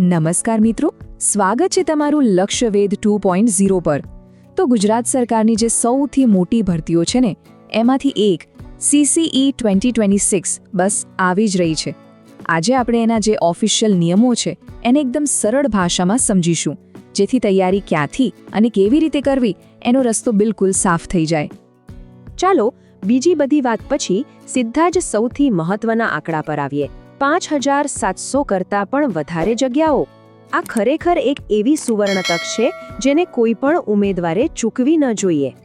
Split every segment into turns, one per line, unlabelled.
નમસ્કાર મિત્રો, સ્વાગત છે તમારું લક્ષ્યવેધ ટુ પોઈન્ટ ઝીરો પર. તો ગુજરાત સરકારની જે સૌથી મોટી ભરતીઓ છે ને, એમાંથી એક સીસીઈ ટ્વેન્ટી ટ્વેન્ટી સિક્સ બસ આવી જ રહી છે. આજે આપણે એના જે ઓફિશિયલ નિયમો છે, એને એકદમ સરળ ભાષામાં સમજીશું. જેથી તૈયારી ક્યાંથી અને કેવી રીતે કરવી, એનો રસ્તો બિલકુલ સાફ થઈ જાય.
ચાલો, બીજી બધી વાત પછી સીધા જ સૌથી મહત્વના આંકડા પર આવીએ. પાંચ હજાર સાતસો કરતાં પણ વધારે જગ્યાઓ. આ ખરેખર એક એવી સુવર્ણ તક છે, જેને કોઈ પણ ઉમેદવારે ચૂકવી ન જોઈએ.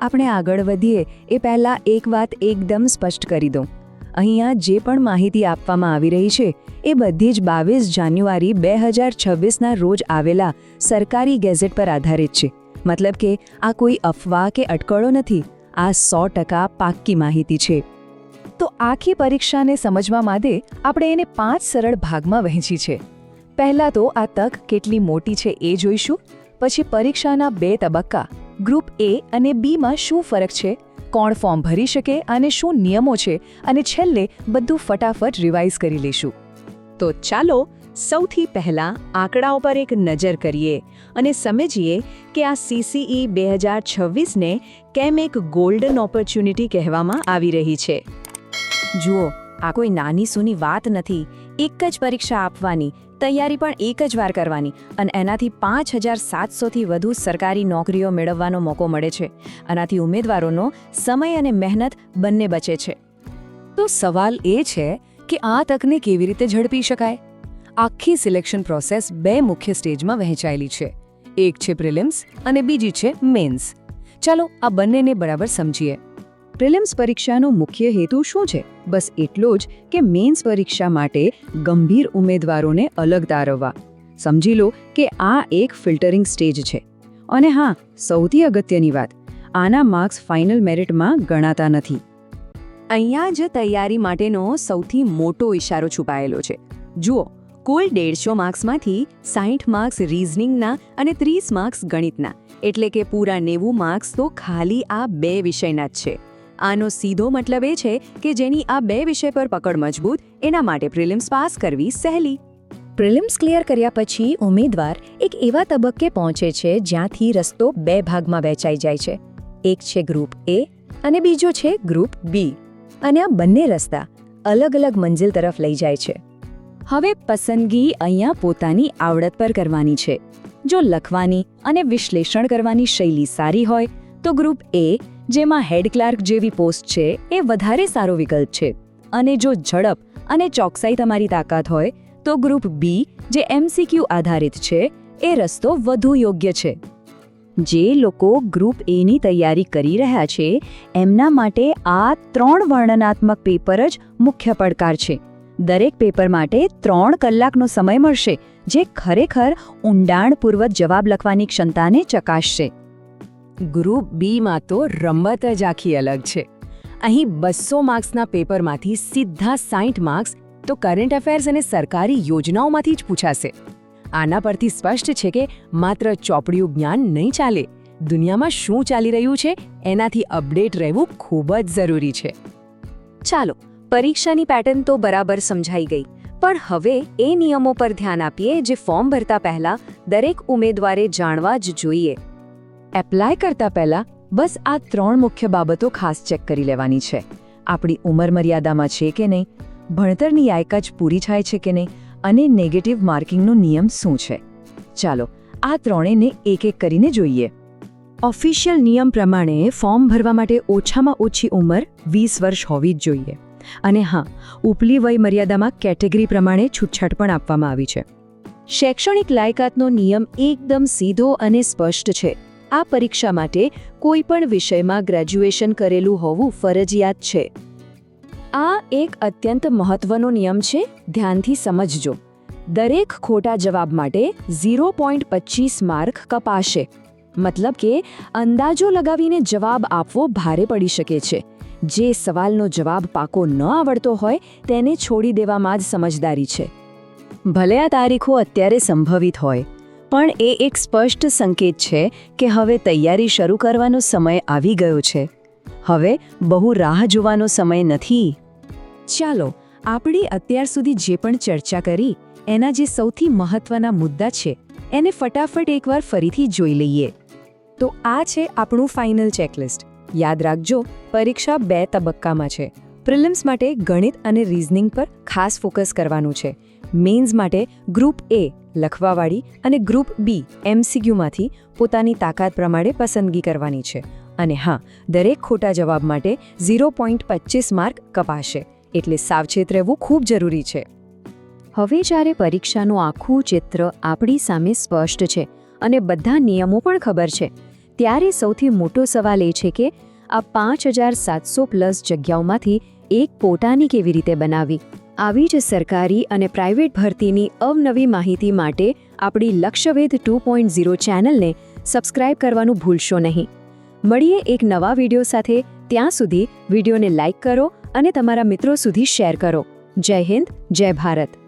આપણે આગળ વધીએ, એ પહેલાં એક વાત એકદમ સ્પષ્ટ કરી દઉં. અહીંયા જે પણ માહિતી આપવામાં આવી રહી છે, એ બધી જ બાવીસ જાન્યુઆરી બે હજાર છવ્વીસના રોજ આવેલા સરકારી ગેઝેટ પર આધારિત છે. મતલબ કે આ કોઈ અફવા કે અટકળો નથી. આ સો ટકા પાક્કી માહિતી છે. તો આખી પરીક્ષાને સમજવા માટે આપણે એને પાંચ સરળ ભાગમાં વહેંચી છે. પહેલાં તો આ તક કેટલી મોટી છે એ જોઈશું, પછી પરીક્ષાના બે તબક્કા, ગ્રુપ એ અને બીમાં શું ફરક છે, કોણ ફોર્મ ભરી શકે અને શું નિયમો છે, અને છેલ્લે બધું ફટાફટ રિવાઇઝ કરી લઈશું.
તો ચાલો, સૌથી પહેલાં આંકડાઓ પર એક નજર કરીએ અને સમજીએ કે આ સીસીઈ બે હજાર છવ્વીસને કેમ એક ગોલ્ડન ઓપોર્ચ્યુનિટી કહેવામાં આવી રહી છે.
જુઓ, આ કોઈ નાની સૂની વાત નથી. એક જ પરીક્ષા આપવાની, તૈયારી પણ એક જ વાર કરવાની અને એનાથી પાંચ હજાર સાતસોથી વધુ સરકારી નોકરીઓ મેળવવાનો મોકો મળે છે. આનાથી ઉમેદવારોનો સમય અને મહેનત બંને બચે છે. તો સવાલ એ છે કે આ તકને કેવી રીતે ઝડપી શકાય? આખી સિલેક્શન પ્રોસેસ બે મુખ્ય સ્ટેજમાં વહેંચાયેલી છે. એક છે પ્રિલિમ્સ અને બીજી છે મેન્સ. ચાલો આ બંનેને બરાબર સમજીએ. પ્રિલિમ્સ પરીક્ષાનો મુખ્ય હેતુ શું છે? બસ એટલો જ કે મેન્સ પરીક્ષા માટે ગંભીર ઉમેદવારોને અલગ તારવવા. સમજી લો કે આ એક ફિલ્ટરિંગ સ્ટેજ છે. અને હા, સૌથી અગત્યની વાત, આના માર્ક્સ ફાઇનલ મેરિટમાં ગણાતા નથી. અહીંયા જ તૈયારી માટેનો સૌથી મોટો ઇશારો છુપાયેલો છે. જુઓ, કુલ દેડસો માર્ક્સમાંથી સાહીઠ માર્ક્સ રીઝનિંગના અને ત્રીસ માર્ક્સ ગણિતના. એટલે કે પૂરા નેવું માર્ક્સ તો ખાલી આ બે વિષયના જ છે. આનો સીધો મતલબ એ છે કે જેની આ બે વિષય પર પકડ મજબૂત એના માટે પ્રિલિમ્સ પાસ કરવી સહેલી. પ્રિલિમ્સ ક્લિયર કર્યા પછી ઉમેદવાર એક એવા તબક્કે પહોંચે છે જ્યાંથી રસ્તો બે ભાગમાં વહેંચાઈ જાય છે. એક છે ગ્રુપ એ અને બીજો છે ગ્રુપ બી. અને આ બંને રસ્તા અલગ અલગ મંજિલ તરફ લઈ જાય છે. હવે પસંદગી અહીંયા પોતાની આવડત પર કરવાની છે. જો લખવાની અને વિશ્લેષણ કરવાની શૈલી સારી હોય તો ગ્રુપ એ જેમાં હેડ ક્લાર્ક જેવી પોસ્ટ છે, એ વધારે સારો વિકલ્પ છે. અને જો ઝડપ અને ચોકસાઈ તમારી તાકાત હોય, તો ગ્રુપ બી, જે એમસીક્યુ આધારિત છે, એ રસ્તો વધુ યોગ્ય છે. જે લોકો ગ્રુપ એની તૈયારી કરી રહ્યા છે, એમના માટે આ ત્રણ વર્ણનાત્મક પેપર જ મુખ્ય પડકાર છે. દરેક પેપર માટે ત્રણ કલાકનો સમય મળશે, જે ખરેખર ઊંડાણપૂર્વક જવાબ લખવાની ક્ષમતાને ચકાસશે. ગ્રુપ બીમાં તો રમત જ આખી અલગ છે. અહીં બસો માર્ક્સના પેપરમાંથી સીધા સાઠ માર્ક્સ તો કરંટ અફેર્સ અને સરકારી યોજનાઓમાંથી જ પૂછાશે. આના પરથી સ્પષ્ટ છે કે માત્ર ચોપડિયું જ્ઞાન નહીં ચાલે, દુનિયામાં શું ચાલી રહ્યું છે એનાથી અપડેટ રહેવું ખૂબ જ જરૂરી છે. ચાલો, પરીક્ષાની પેટર્ન તો બરાબર સમજાઈ ગઈ, પણ હવે એ નિયમો પર ધ્યાન આપીએ જે ફોર્મ ભરતા પહેલા દરેક ઉમેદવારે જાણવા જ જોઈએ. એપ્લાય કરતા પહેલા બસ આ ત્રણ મુખ્ય બાબતો ખાસ ચેક કરી લેવાની છે. આપણી ઉંમર મર્યાદામાં છે કે નહીં, ભણતરની લાયકાત પૂરી થાય છે કે નહીં અને નેગેટિવ માર્કિંગનો નિયમ શું છે? ચાલો, આ ત્રણેયને એક એક કરીને જોઈએ. ઓફિશિયલ નિયમ પ્રમાણે ફોર્મ ભરવા માટે ઓછામાં ઓછી ઉંમર વીસ વર્ષ હોવી જ જોઈએ. અને હા, ઉપલી વય મર્યાદામાં કેટેગરી પ્રમાણે છૂટછાટ પણ આપવામાં આવી છે. શૈક્ષણિક લાયકાતનો નિયમ એકદમ સીધો અને સ્પષ્ટ છે. આ પરીક્ષા માટે કોઈ પણ વિષયમાં ગ્રેજ્યુએશન કરેલું હોવું ફરજિયાત છે. આ એક અત્યંત મહત્વનો નિયમ છે, ધ્યાનથી સમજજો. દરેક ખોટા જવાબ માટે ઝીરો પોઈન્ટ પચીસ માર્ક કપાશે. મતલબ કે અંદાજો લગાવીને જવાબ આપવો ભારે પડી શકે છે. જે સવાલનો જવાબ પાકો ન આવડતો હોય તેને છોડી દેવામાં જ સમજદારી છે. ભલે આ તારીખો અત્યારે સંભવિત હોય. પણ એ એક સ્પષ્ટ સંકેત છે કે હવે તૈયારી શરૂ કરવાનો સમય આવી ગયો છે. હવે બહુ રાહ જોવાનો સમય નથી. ચાલો, આપણે અત્યાર સુધી જે પણ ચર્ચા કરી, એના જે સૌથી મહત્વના મુદ્દા છે, એને ફટાફટ એકવાર ફરીથી જોઈ લઈએ. તો આ છે આપણું ફાઇનલ ચેકલિસ્ટ. યાદ રાખજો, પરીક્ષા બે તબક્કામાં છે. પ્રિલિમ્સ માટે ગણિત અને રીઝનિંગ પર ખાસ ફોકસ કરવાનું છે. મેઇન્સ માટે ગ્રુપ એ લખવાવાળી અને ગ્રુપ બી એમસીક્યુમાંથી પોતાની તાકાત પ્રમાણે પસંદગી કરવાની છે. અને હા, દરેક ખોટા જવાબ માટે ઝીરો પોઈન્ટ પચીસ માર્ક કપાશે. એટલે સાવચેત રહેવું ખૂબ જરૂરી છે. હવે જ્યારે પરીક્ષાનું આખું ચિત્ર આપણી સામે સ્પષ્ટ છે અને બધા નિયમો પણ ખબર છે, ત્યારે સૌથી મોટો સવાલ એ છે કે, આ પાંચ હજાર સાતસો પ્લસ જગ્યાઓમાંથી એક પોતાની કેવી રીતે બનાવી આવી જ સરકારી અને પ્રાઇવેટ ભરતીની અવનવી માહિતી માટે આપણી લક્ષ્યવેધ ટુ પોઈન્ટ ઝીરો ચેનલને સબસ્ક્રાઇબ કરવાનું ભૂલશો નહીં. મળીએ એક નવા વીડિયો સાથે. ત્યાં સુધી વિડીયોને લાઇક કરો અને તમારા મિત્રો સુધી શેર કરો. જય હિન્દ, જય ભારત.